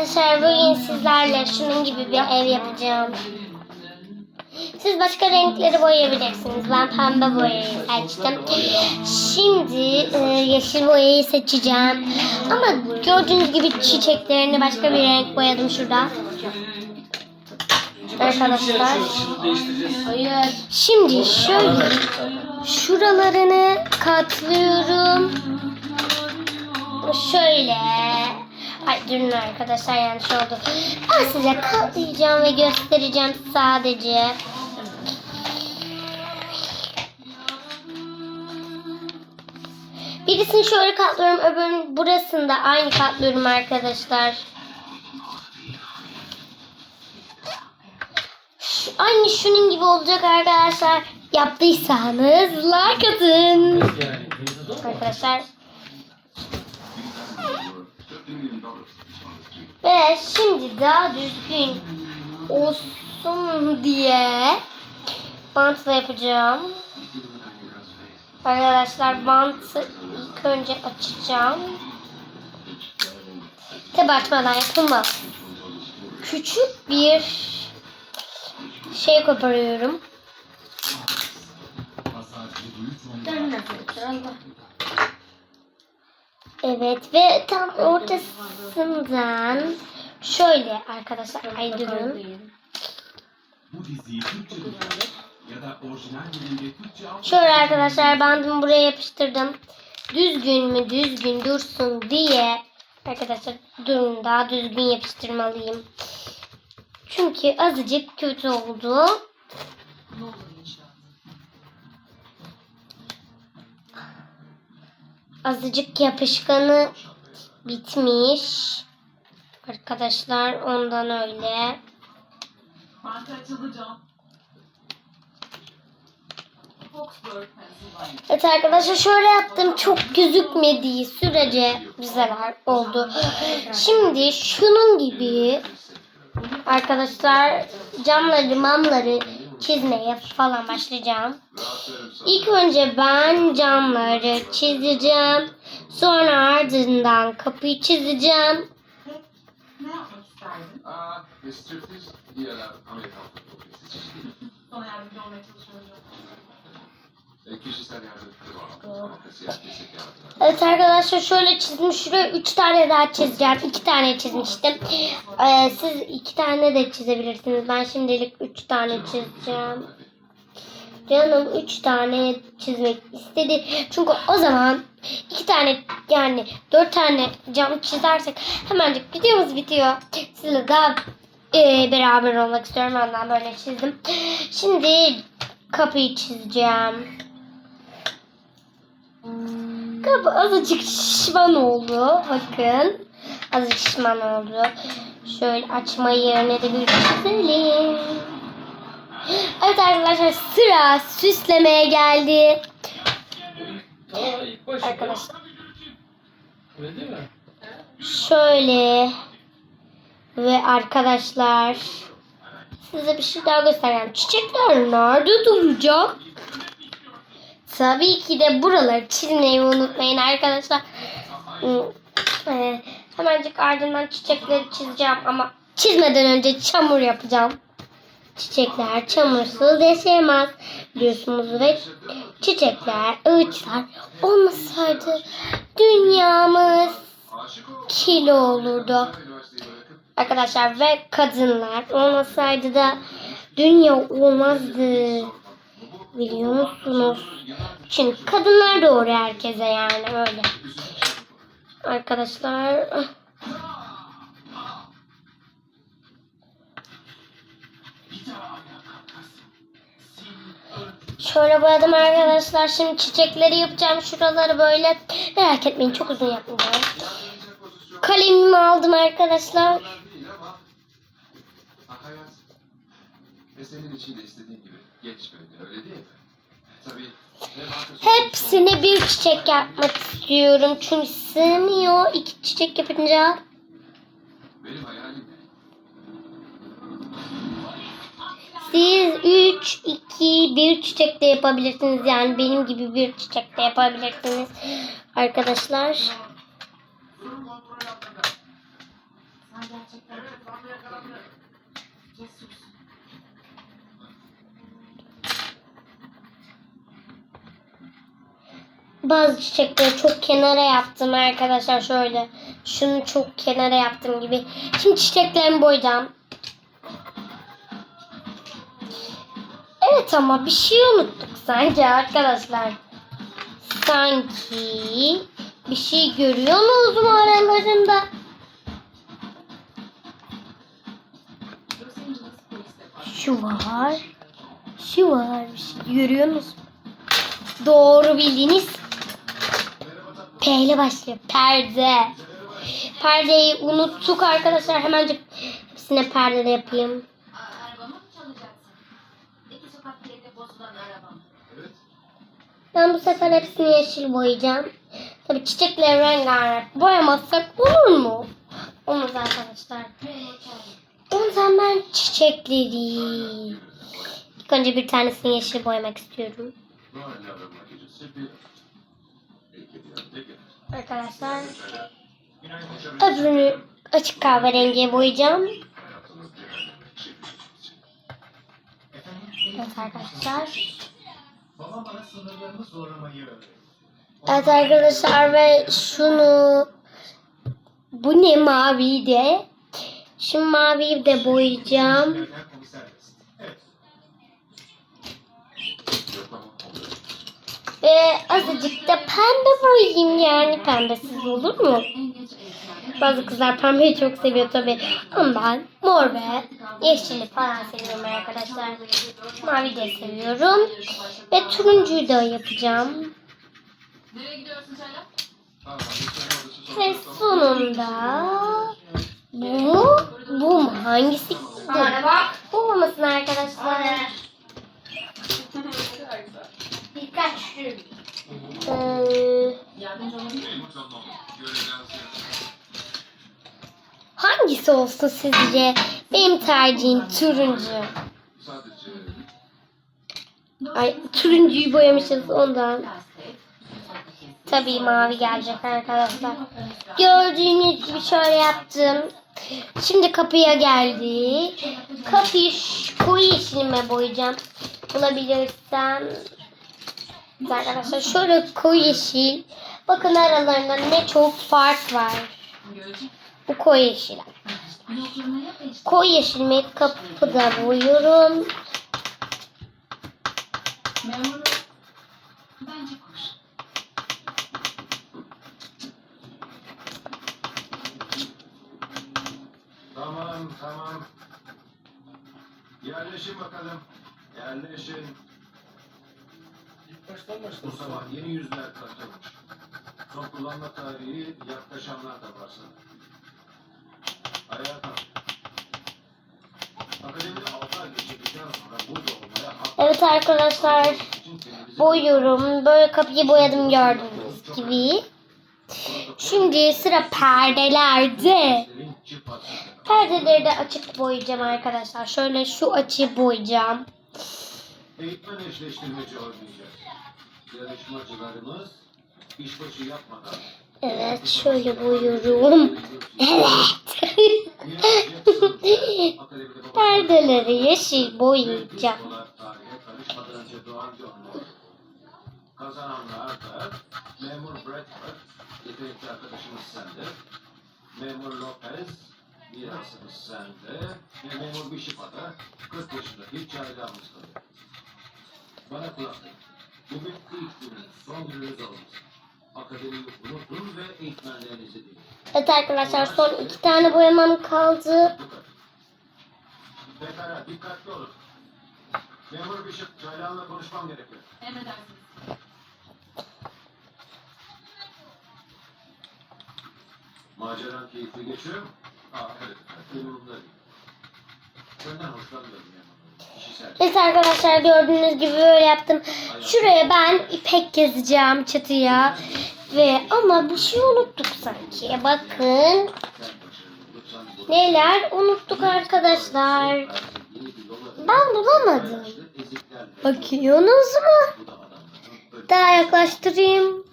Arkadaşlar bugün sizlerle şunun gibi bir ev yapacağım. Siz başka renkleri boyayabilirsiniz. Ben pembe boyayı seçtim. Şimdi e, yeşil boyayı seçeceğim. Ama gördüğünüz gibi çiçeklerini başka bir renk boyadım şurada. Arkadaşlar. Şimdi şöyle şuralarını katlıyorum. Şöyle. Ay durun arkadaşlar yanlış oldu. Ben size katlayacağım ve göstereceğim sadece. Birisini şöyle katlıyorum, öbürünün burasını da aynı katlıyorum arkadaşlar. Şu- Aynı şunun gibi olacak arkadaşlar. Yaptıysanız like atın. Arkadaşlar. Ve şimdi daha düzgün olsun diye bantla yapacağım. Arkadaşlar bantı ilk önce açacağım. Tabi açmadan yapılmaz. Küçük bir şey koparıyorum. Evet ve tam ortasından şöyle arkadaşlar ay durun. Bu diziyi Türkçe ya da orijinal dilinde Türkçe al. Şöyle arkadaşlar bandımı buraya yapıştırdım. Düzgün mü düzgün dursun diye arkadaşlar durun daha düzgün yapıştırmalıyım. Çünkü azıcık kötü oldu. Azıcık yapışkanı bitmiş. Arkadaşlar ondan öyle. Evet arkadaşlar şöyle yaptım. Çok gözükmediği sürece güzel oldu. Şimdi şunun gibi arkadaşlar camları mamları çizmeye falan başlayacağım. İlk önce ben camları çizeceğim. Sonra ardından kapıyı çizeceğim. Evet arkadaşlar şöyle çizdim. Şuraya üç tane daha çizeceğim. İki tane çizmiştim. Ee, siz iki tane de çizebilirsiniz. Ben şimdilik üç tane çizeceğim. Canım üç tane çizmek istedi. Çünkü o zaman iki tane yani dört tane cam çizersek hemencik videomuz bitiyor. Sizle daha e, beraber olmak istiyorum. Ondan böyle çizdim. Şimdi kapıyı çizeceğim. Kapı azıcık şişman oldu. Bakın. Azıcık şişman oldu. Şöyle açma yerine de bir çizelim. Evet arkadaşlar sıra süslemeye geldi. Arkadaşlar şöyle ve arkadaşlar size bir şey daha göstereceğim. Çiçekler nerede duracak? Tabii ki de buraları çizmeyi unutmayın arkadaşlar. Hmm, e, hemencik ardından çiçekleri çizeceğim ama çizmeden önce çamur yapacağım. Çiçekler çamursuz yaşayamaz biliyorsunuz ve çiçekler, ağaçlar olmasaydı dünyamız kilo olurdu. Arkadaşlar ve kadınlar olmasaydı da dünya olmazdı. Biliyor musunuz? Çünkü kadınlar doğuruyor herkese yani öyle. Arkadaşlar Şöyle boyadım arkadaşlar. Şimdi çiçekleri yapacağım. Şuraları böyle. Merak etmeyin çok uzun yapmayacağım. Kalemimi aldım arkadaşlar. değil ama ha, hayat ve senin için de istediğin gibi geçmedi öyle değil mi? Tabii Hepsine bir çiçek yapmak istiyorum. Çünkü sığmıyor. İki çiçek yapınca. Benim hayalim ne? Siz 3, 2, 1 çiçek de yapabilirsiniz. Yani benim gibi bir çiçek de yapabilirsiniz. Arkadaşlar. Gerçekten. Bazı çiçekleri çok kenara yaptım arkadaşlar şöyle. Şunu çok kenara yaptım gibi. Şimdi çiçeklerimi boyayacağım. Evet ama bir şey unuttuk sanki arkadaşlar. Sanki bir şey görüyor musunuz Police Departmanı. Şu var. Şu var. Bir şey görüyor musunuz? Doğru bildiniz. P ile başlıyor. Perde. Perdeyi unuttuk arkadaşlar. Hemencik hepsine perde de yapayım. Ben bu sefer hepsini yeşil boyayacağım. Tabii çiçekleri rengarenk boyamazsak olur mu? Olmaz arkadaşlar. O yüzden ben çiçekleri ilk önce bir tanesini yeşil boyamak istiyorum. Arkadaşlar öbürünü açık kahverengiye boyayacağım. Evet arkadaşlar. Evet arkadaşlar ve şunu bu ne mavi de şu maviyi de boyayacağım. Ve azıcık da pembe boyayayım yani pembesiz olur mu? Bazı kızlar pembeyi çok seviyor tabi. Ama ben mor ve yeşili falan seviyorum arkadaşlar. Mavi de seviyorum. Ve turuncuyu da yapacağım. Ve sonunda bu, bu mu? Hangisi? Bu olmasın arkadaşlar. Birkaç. Ee. Göreceğiz. hangisi olsun sizce? Benim tercihim turuncu. Ay turuncuyu boyamışız ondan. Tabii mavi gelecek arkadaşlar. Gördüğünüz gibi şöyle yaptım. Şimdi kapıya geldi. Kapıyı koyu yeşilime boyayacağım. Bulabilirsem. Arkadaşlar şöyle koyu yeşil. Bakın aralarında ne çok fark var. Bu koyu yeşil. Koyu yeşilimi kapıda boyuyorum. Memuru. bence kuş. Tamam tamam. Yerleşin bakalım. Yerleşin. İlk baştan Bu sabah yeni yüzler katılmış. Son kullanma tarihi yaklaşanlar da var sana. Ayağa kalk. Akademide 6 ay geçirdikten sonra burada olmaya hak Evet arkadaşlar boyuyorum. Böyle kapıyı boyadım gördüğünüz gibi. Şimdi sıra perdelerde. Perdeleri de açık boyayacağım arkadaşlar. Şöyle şu açıyı boyayacağım. Eğitmen eşleştirmeci oynayacağız. Yarışmacılarımız işbaşı yapmadan Evet şöyle boyuyorum. Evet. Perdeleri yeşil boyayacağım. Kazananlar da Memur Bradford, yetenekli arkadaşımız sende. Memur Lopez, mirasımız sende. Ve Memur Bishop'a da 40 yaşındaki çaydanımız kalıyor. Bana kulak verin. Bugün ilk günün, son gününüz olmasın. Akademiyi unutun ve eğitmenlerinizi dinleyin. Evet arkadaşlar son iki tane boyamam kaldı. Pekala, dikkatli olun. Memur Bishop, çaydanla konuşmam gerekiyor. Emredersiniz. Maceran keyifli geçiyor mu? Aa evet, umurumda değil. Senden hoşlanmıyorum yani. Evet arkadaşlar gördüğünüz gibi böyle yaptım. Şuraya ben ipek gezeceğim çatıya. Ve ama bir şey unuttuk sanki. Bakın neler unuttuk arkadaşlar. Ben bulamadım. Bakıyorsunuz mu? Daha yaklaştırayım.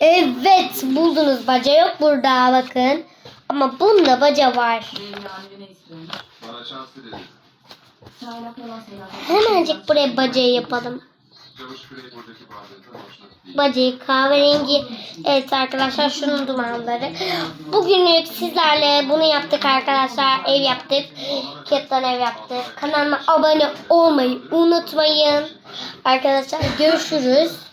Evet buldunuz. Baca yok burada bakın. Ama bunda baca var. Bana şans diledi. Hemencik buraya bacayı yapalım. Bacayı kahverengi. Evet arkadaşlar şunun dumanları. Bugünlük sizlerle bunu yaptık arkadaşlar. Ev yaptık. Ketten ev yaptık. Kanalıma abone olmayı unutmayın. Arkadaşlar görüşürüz.